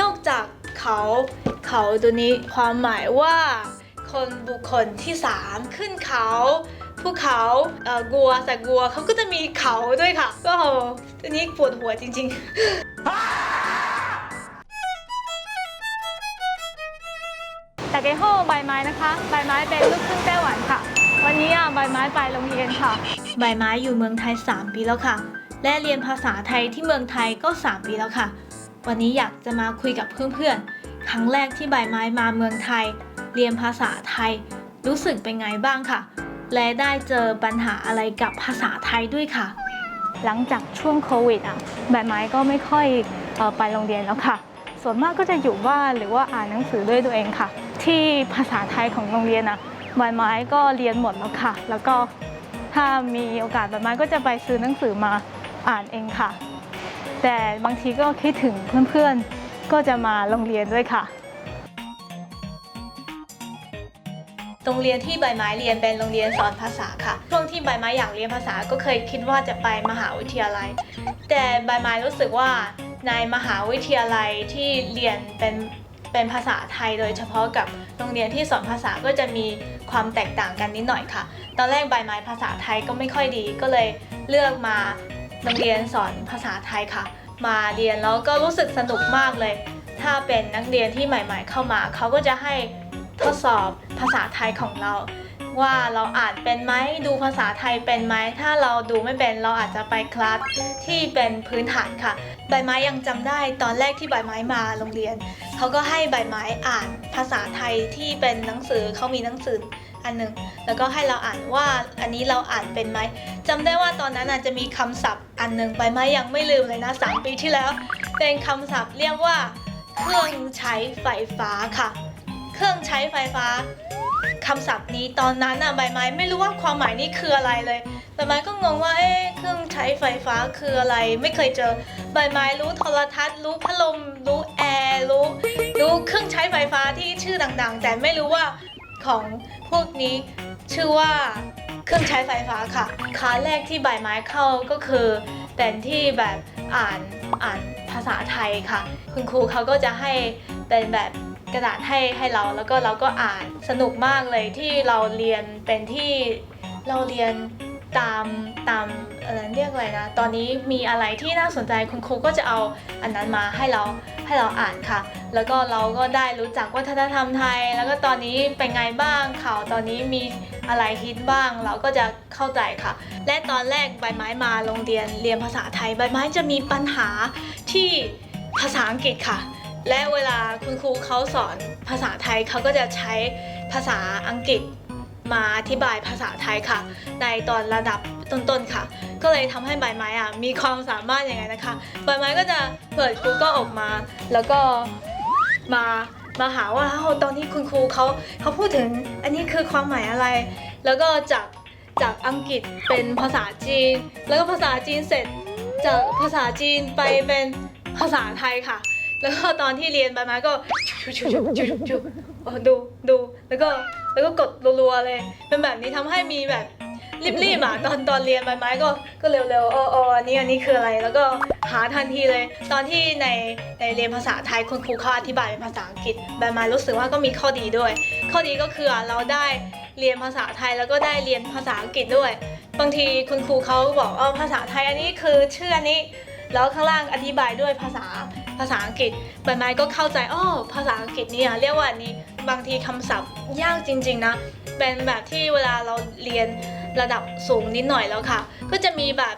นอกจากเขาเขาตัวนี้ความหมายว่า คนบุคคลที่สามขึ้นเขาภูเขาเอ่อกัวแต่กัวเขาก็จะมีเขาด้วยค่ะ ก็ตัวนี้ปวดหัวจริงแต่เกโฮใบไม้นะคะ ใบไม้เป็นลูกครึ่งไต้หวันค่ะ วันนี้อะใบไม้ไปโรงเรียนค่ะๆใบไม้อยู่เมืองไทย 3 ปีแล้วค่ะ และเรียนภาษาไทยที่เมืองไทยก็ 3 ปีแล้วค่ะ วันนี้อยากจะมาคุยกับเพื่อนๆ ครั้งแรกที่ใบไม้มาเมืองไทย เรียนภาษาไทย รู้สึกเป็นไงบ้างค่ะ และได้เจอปัญหาอะไรกับภาษาไทยด้วยค่ะ หลังจากช่วงโควิดอะใบไม้ก็ไม่ค่อยออไปโรงเรียนแล้วค่ะ ส่วนมากก็จะอยู่บ้านหรือว่าอ่านหนังสือด้วยตัวเองค่ะ ที่ภาษาไทยของโรงเรียนอะใบไม้ก็เรียนหมดแล้วค่ะ แล้วก็ถ้ามีโอกาสใบไม้ก็จะไปซื้อหนังสือมาอ่านเองค่ะ แต่บางทีก็คิดถึงเพื่อนๆ ก็จะมาโรงเรียนด้วยค่ะ โรงเรียนที่ใบไม้เรียนเป็นโรงเรียนสอนภาษาค่ะ ช่วงที่ใบไม้อยากเรียนภาษาก็เคยคิดว่าจะไปมหาวิทยาลัย แต่ใบไม้รู้สึกว่าในมหาวิทยาลัยที่เรียนเป็นเป็นภาษาไทยโดยเฉพาะกับโรงเรียนที่สอนภาษาก็จะมีความแตกต่างกันนิดหน่อยค่ะ ตอนแรกใบไม้ภาษาไทยก็ไม่ค่อยดีก็เลยเลือกมา โรงเรียนสอนภาษาไทยค่ะ มาเรียนแล้วก็รู้สึกสนุกมากเลย ถ้าเป็นนักเรียนที่ใหม่ ๆ เข้ามา เขาก็จะให้ทดสอบภาษาไทยของเรา ว่าเราอ่านเป็นไหมดูภาษาไทยเป็นไหมถ้าเราดูไม่เป็นเราอาจจะไปคลาสที่เป็นพื้นฐานค่ะ ใบไม้ยังจำได้ตอนแรกที่ใบไม้มาโรงเรียน เขาก็ให้ใบไม้อ่านภาษาไทยที่เป็นหนังสือเขามีหนังสือ อันหนึ่งแล้วก็ให้เราอ่านว่าอันนี้เราอ่านเป็นไหมจำได้ว่าตอนนั้นอาจจะมีคำศัพท์อันหนึ่งใบไหมยังไม่ลืมเลยนะสามปีที่แล้ว เป็นคำศัพท์เรียกว่า เครื่องใช้ไฟฟ้าค่ะ เครื่องใช้ไฟฟ้าคำศัพท์นี้ตอนนั้นน่ะใบไม้ไม่รู้ว่าความหมายนี่คืออะไรเลยใบไม้ก็งงว่าเอ๊ะเครื่องใช้ไฟฟ้าคืออะไร ไม่เคยเจอใบไม้รู้โทรทัศน์ รู้พัดลมรู้แอร์รู้รู้เครื่องใช้ไฟฟ้าที่ชื่อดังๆ แต่ไม่รู้ว่า ของพวกนี้ชื่อว่าเครื่องใช้ไฟฟ้าค่ะคาแรกที่ใบไม้เข้าก็คือแผ่นที่แบบอ่านอ่านภาษาไทยค่ะ คุณครูเขาก็จะให้เป็นแบบกระดาษให้ให้เราแล้วก็เราก็อ่านสนุกมากเลยที่เราเรียนเป็นที่เราเรียน ตามตามอะไรเรียกอะไรนะ ตอนนี้มีอะไรที่น่าสนใจคุณครูก็จะเอาอันนั้นมาให้เราให้เราอ่านค่ะ แล้วก็เราก็ได้รู้จักวัฒนธรรมไทย แล้วก็ตอนนี้เป็นไงบ้างข่าวตอนนี้มีอะไรฮิตบ้าง เราก็จะเข้าใจค่ะ และตอนแรกใบไม้มาโรงเรียนเรียนภาษาไทย ใบไม้จะมีปัญหาที่ภาษาอังกฤษค่ะ และเวลาคุณครูเขาสอนภาษาไทยเขาก็จะใช้ภาษาอังกฤษ มาอธิบายภาษาไทยค่ะ ในตอนระดับต้นๆค่ะ ก็เลยทำให้ใบไม้อะมีความสามารถอย่างไงนะคะ ใบไม้ก็จะเปิด Google ออกมา แล้วก็มามาหาว่าเอ้าตอนนี้คุณครูเขาเขาพูดถึงอันนี้คือความหมายอะไร แล้วก็จากจากอังกฤษเป็นภาษาจีน แล้วก็ภาษาจีนเสร็จจากภาษาจีนไปเป็นภาษาไทยค่ะ แล้วก็ตอนที่เรียนใบไม้ก็ดูดูแล้วก็แล้วก็กดรัวๆเลย เป็นแบบนี้ทำให้มีแบบรีบๆอะตอนตอนเรียนใบไม้ก็ก็เร็วๆอ๋ออ๋ออันนี้อันนี้คืออะไร แล้วก็หาทันทีเลย ตอนที่ในในเรียนภาษาไทยคุณครูเขาอธิบายเป็นภาษาอังกฤษใบไม้รู้สึกว่าก็มีข้อดีด้วย ข้อดีก็คืออะเราได้เรียนภาษาไทยแล้วก็ได้เรียนภาษาอังกฤษด้วย บางทีคุณครูเขาบอกเออภาษาไทยอันนี้คือชื่ออันนี้ แล้วข้างล่างอธิบายด้วยภาษา ภาษาอังกฤษใบไม้ก็เข้าใจอ้อภาษาอังกฤษนี่เรียกว่าอันนี้บางทีคำศัพท์ยากจริง ๆ นะ เป็นแบบที่เวลาเราเรียนระดับสูงนิดหน่อยแล้วค่ะ ก็จะมีแบบ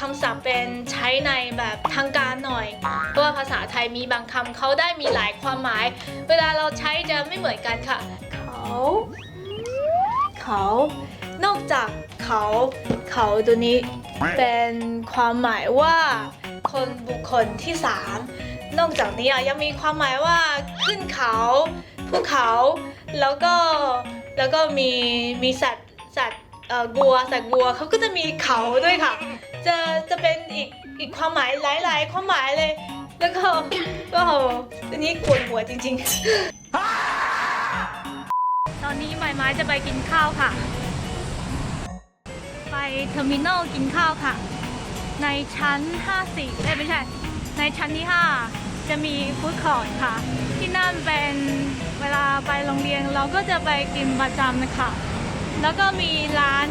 คำศัพท์เป็นใช้ในแบบทางการหน่อย เพราะว่าภาษาไทยมีบางคำเขาได้มีหลายความหมาย เวลาเราใช้จะไม่เหมือนกันค่ะ เขา เขา นอกจากเขา เขาตัวนี้เป็นความหมายว่า คนบุคคลที่สาม นอกจากนี้อะยังมีความหมายว่าขึ้นเขาภูเขาแล้วก็แล้วก็มีมีสัตว์สัตว์เอ่อบัวสัตว์บัวเขาก็จะมีเขาด้วยค่ะ จะจะเป็นอีกอีกความหมายหลาย ๆ ความหมายเลย แล้วก็ก็อันนี้ปวดหัวจริง ๆ ตอนนี้ใบไม้จะไปกินข้าวค่ะ ไปเทอร์มินอลกินข้าวค่ะ ในชั้น 54เอ้ยไม่ใช่ ในชั้นที่ 5 จะมีฟู้ดคอร์ทค่ะ ที่นั่นเป็นเวลาไปโรงเรียนเราก็จะไปกินประจำนะคะ แล้วก็มีร้าน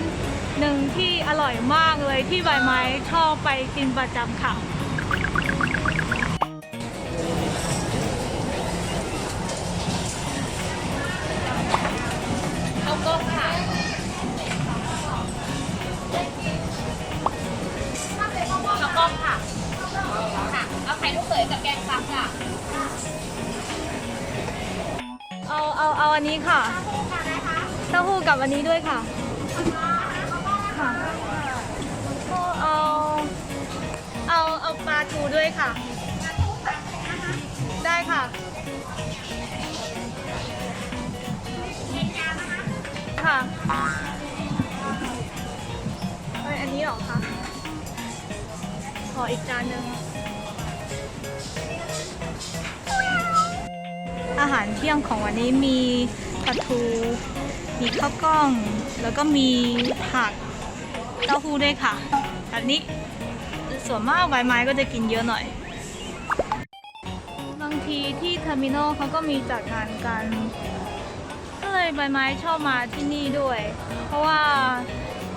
หนึ่งที่อร่อยมากเลยที่ใบไม้ชอบไปกินประจำค่ะ อาเอาอันนี้ค่ะเต้าหู้กับอันนี้ด้วยค่ะค่ะก็เอาเอาเอาปลาทูด้วยค่ะ ได้ค่ะค่ะเอ้ยอันนี้เหรอคะขออีกจานหนึ่ง อาหารเที่ยงของวันนี้มีปลาทู มีข้าวกล้อง แล้วก็มีผักเต้าหู้ด้วยค่ะแบบนี้ส่วนมากใบไม้ก็จะกินเยอะหน่อย บางทีที่เทอร์มินอลเขาก็มีจัดงานกัน ก็เลยใบไม้ชอบมาที่นี่ด้วย เพราะว่า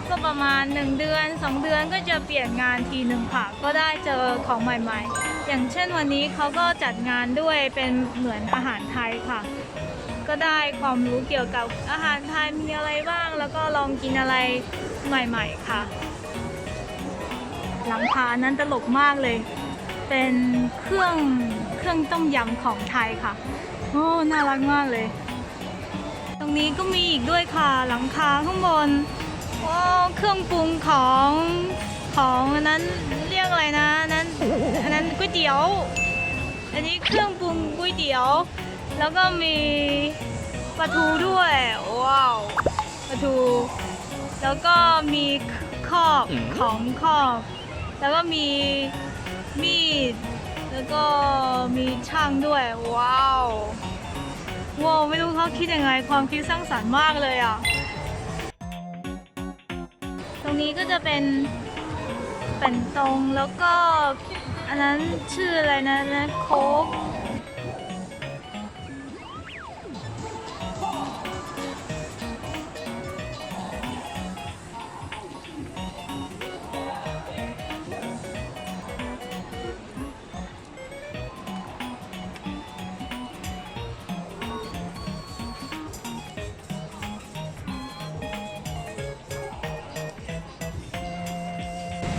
ก็ประมาณ 1 เดือน 2 เดือนก็จะเปลี่ยนงานทีหนึ่งค่ะ ก็ได้เจอของใหม่ๆ อย่างเช่นวันนี้เขาก็จัดงานด้วยเป็นเหมือนอาหารไทยค่ะ ก็ได้ความรู้เกี่ยวกับอาหารไทยมีอะไรบ้าง แล้วก็ลองกินอะไรใหม่ ๆ ค่ะ หลังคานั้นตลกมากเลย เป็นเครื่องเครื่องต้มยำของไทยค่ะ โอ้น่ารักมากเลย ตรงนี้ก็มีอีกด้วยค่ะ หลังคาข้างบนว้าเครื่องปรุงของของนั้นเรียกอะไรนะนนั้น อันนั้นก๋วยเตี๋ยว อันนี้เครื่องปรุงก๋วยเตี๋ยว แล้วก็มีปลาทูด้วย ว้าวปลาทู แล้วก็มีครอบของครอบแล้วก็มีมีด แล้วก็มีช่างด้วย ว้าวว้าวไม่รู้เขาคิดยังไงความคิดสร้างสรรค์มากเลยอะ ตรงนี้ก็จะเป็น เป็นตรงแล้วก็อันนั้นชื่ออะไรนะนะโค้ก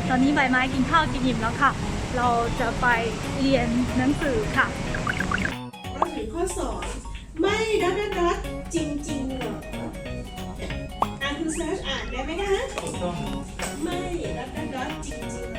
ตอนนี้ใบไม้กินข้าวกินอิ่มแล้วค่ะ เราจะไปเรียนหนังสือค่ะก็ถึงข้อสองไม่ดอทดอทดอทจริงๆเหรออ่านคุณเซิร์ชอ่านได้ไหมคะไม่ดอทดอทดอทจริงๆเหรอ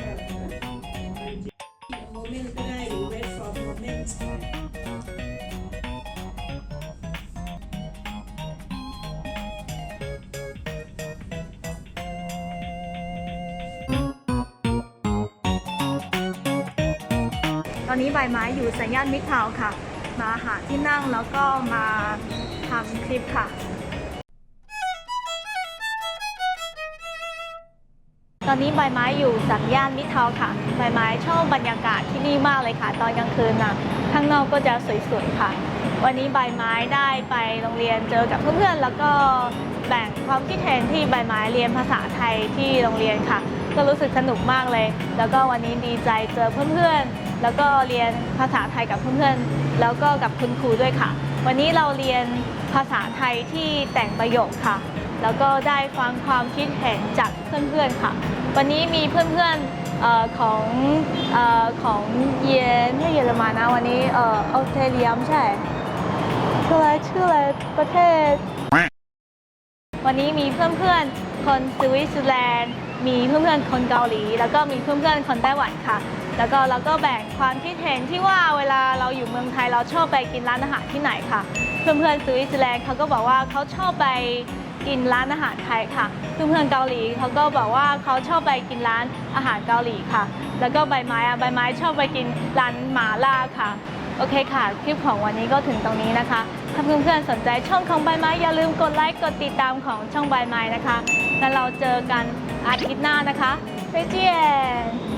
อนนี้ใบไม้อยู่สัญญาณมิตรทาวค่ะ มาหาที่นั่งแล้วก็มาทำคลิปค่ะ ตอนนี้ใบไม้อยู่สัญญาณมิตรทาวค่ะ ใบไม้ชอบบรรยากาศที่นี่มากเลยค่ะ ตอนกลางคืนน่ะข้างนอกก็จะสวยๆค่ะ วันนี้ใบไม้ได้ไปโรงเรียนเจอกับเพื่อนๆแล้วก็แบ่งความคิดเห็นที่ใบไม้เรียนภาษาไทยที่โรงเรียนค่ะ ก็รู้สึกสนุกมากเลย แล้วก็วันนี้ดีใจเจอเพื่อนๆ แล้วก็เรียนภาษาไทยกับเพื่อนๆ แล้วก็กับคุณครูด้วยค่ะ วันนี้เราเรียนภาษาไทยที่แต่งประโยคค่ะ แล้วก็ได้ฟังความคิดเห็นจากเพื่อนๆค่ะ วันนี้มีเพื่อนๆของเอ่อของเยนไม่เยอรมันนะวันนี้ออสเตรเลียมใช่ชื่ออะไรชื่ออะไรประเทศ วันนี้มีเพื่อนๆคนสวิตเซอร์แลนด์มีเพื่อนๆคนเกาหลี แล้วก็มีเพื่อนๆคนไต้หวันค่ะ แล้วก็เราก็แบ่งความคิดเห็นที่ว่าเวลาเราอยู่เมืองไทยเราชอบไปกินร้านอาหารที่ไหนค่ะ เพื่อนๆสวิตเซอร์แลนด์เขาก็บอกว่าเขาชอบไปกินร้านอาหารไทยค่ะ เพื่อนๆเกาหลีเขาก็บอกว่าเขาชอบไปกินร้านอาหารเกาหลีค่ะ แล้วก็ใบไม้อะใบไม้ชอบไปกินร้านหมาล่าค่ะ โอเคค่ะ คลิปของวันนี้ก็ถึงตรงนี้นะคะ ถ้าเพื่อนๆสนใจช่องของใบไม้อย่าลืมกดไลค์กดติดตามของช่องใบไม้นะคะ แล้วเราเจอกันอาทิตย์หน้านะคะไปเจียน